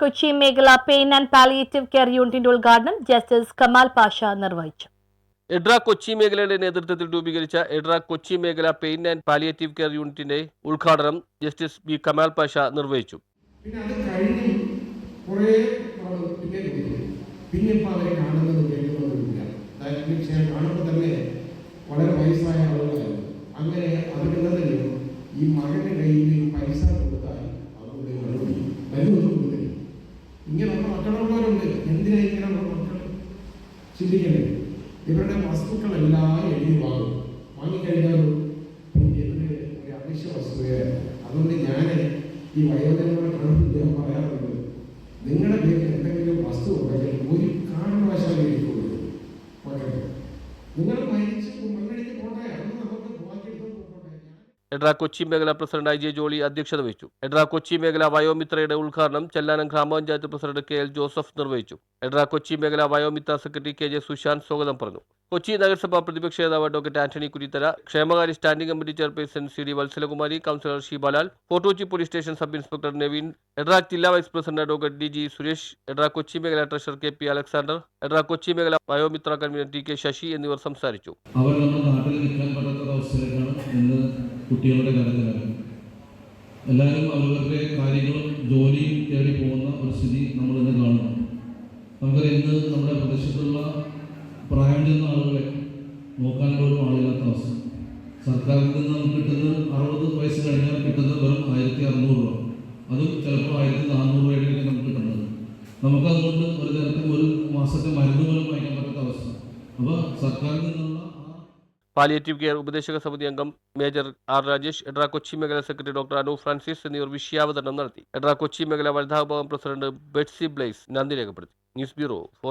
കൊച്ചി മേഖല pain and palliative care യൂണിറ്റിന്റെ ഉദ്ഘാടനം ജസ്റ്റിസ് കമാൽ പാഷ നിർവഹിച്ചു. എഡ്ര കൊച്ചി മേഖലയുടെ നേതൃത്വത്തിൽ രൂപീകരിച്ച എഡ്ര കൊച്ചി മേഖല പെയിൻ ആൻഡ് പാലിയേറ്റീവ് കെയർ യൂണിറ്റിന്റെ ഉദ്ഘാടനം ജസ്റ്റിസ് ബി കമാൽ പാഷ നിർവഹിച്ചു. പിന്നെ അത് കഴിഞ്ഞ് കുറേ നാൾ പിന്നെ പിന്നെ ഇപ്പം അവരെ കാണുന്നത് കേൾക്കുന്നതുമില്ല അതായത് മീൻസ് ഞാൻ കാണുമ്പോൾ തന്നെ വളരെ വയസ്സായ ആളുകളായിരുന്നു. അങ്ങനെ അവരുടെ ഈ മകന്റെ കയ്യിൽ ചിന്തിക്കണ്ടേ ഇവരുടെ വസ്തുക്കളെല്ലാം എഴുതി വാങ്ങും. വാങ്ങിക്കഴിഞ്ഞാൽ ഇവർ ഒരു അവശ്യ വസ്തുവയാണ് അതുകൊണ്ട് ഞാൻ ഈ ഞാൻ പറയാറുണ്ട്. നിങ്ങളുടെ പേരിൽ എന്തെങ്കിലും വസ്തു ഉണ്ടെങ്കിൽ ഒരു കാരണവശാലും എനിക്ക് കൊടുക്കും മക്കളെ നിങ്ങൾ എഡ്ര കൊച്ചി മേഖല പ്രസിഡന്റ് ഐ ജെ ജോളി അധ്യക്ഷത വഹിച്ചു. എഡ്ര കൊച്ചി മേഖല വയോമിത്രയുടെ ഉദ്ഘാടനം ചെല്ലാനം ഗ്രാമപഞ്ചായത്ത് പ്രസിഡന്റ് കെ എൽ ജോസഫ് നിർവഹിച്ചു. എഡ്ര കൊച്ചി മേഖല Vayomithra secretary K J Sushanth സ്വാഗതം പറഞ്ഞു. കൊച്ചി നഗരസഭാ പ്രതിപക്ഷ നേതാവ് ഡോക്ടർ ആന്റണി കുരിത്തല ക്ഷേമകാര്യ standing committee chairperson C D Vatsalakumari councillor Sheebalal Fort Kochi police station sub inspector Naveen EDRA ജില്ലാ vice president doctor D G Suresh EDRA Kochi മേഖല treasurer K P Alexander EDRA Kochi മേഖല Vayomithra convenor T K Sasi എന്നിവർ സംസാരിച്ചു. കുട്ടികളുടെ കാര്യത്തിലാക്കുന്നത് എല്ലാവരും അവരവരുടെ കാര്യങ്ങളും ജോലിയും തേടി പോകുന്ന ഒരു സ്ഥിതി നമ്മൾ ഇന്ന് കാണുന്നു. നമുക്ക് ഇന്ന് നമ്മുടെ പ്രദേശത്തുള്ള പ്രായം ചെന്ന ആളുകളെ നോക്കാൻ പോലും ആളില്ലാത്ത അവസ്ഥ. സർക്കാരിൽ നിന്ന് നമുക്ക് കിട്ടുന്നത് അറുപത് വയസ്സ് കഴിഞ്ഞാൽ കിട്ടുന്നത് വെറും ആയിരത്തി അറുന്നൂറ് രൂപ. അതും ചിലപ്പോൾ ആയിരത്തി നാനൂറ് രൂപയിലേക്ക് നമുക്ക് കിട്ടുന്നത്. നമുക്കതുകൊണ്ട് ഒരു തരത്തിൽ ഒരു മാസത്തെ മരുന്ന് പോലും വാങ്ങിക്കാൻ പറ്റാത്ത അവസ്ഥ. അപ്പോൾ സർക്കാരിൽ നിന്നുള്ള പാലിയേറ്റീവ് കെയർ ഉപദേശക സമിതി അംഗം മേജർ ആർ രാജേഷ് എഡ്ര കൊച്ചി മേഖല സെക്രട്ടറി ഡോക്ടർ അനു ഫ്രാൻസിസ് എന്നിവർ വിഷയാവതരണം നടത്തി. എഡ്ര കൊച്ചി മേഖല വനിതാ വിഭാഗം പ്രസിഡന്റ് ബെറ്റ്സി ബ്ലേസ് നന്ദി രേഖപ്പെടുത്തി. News bureau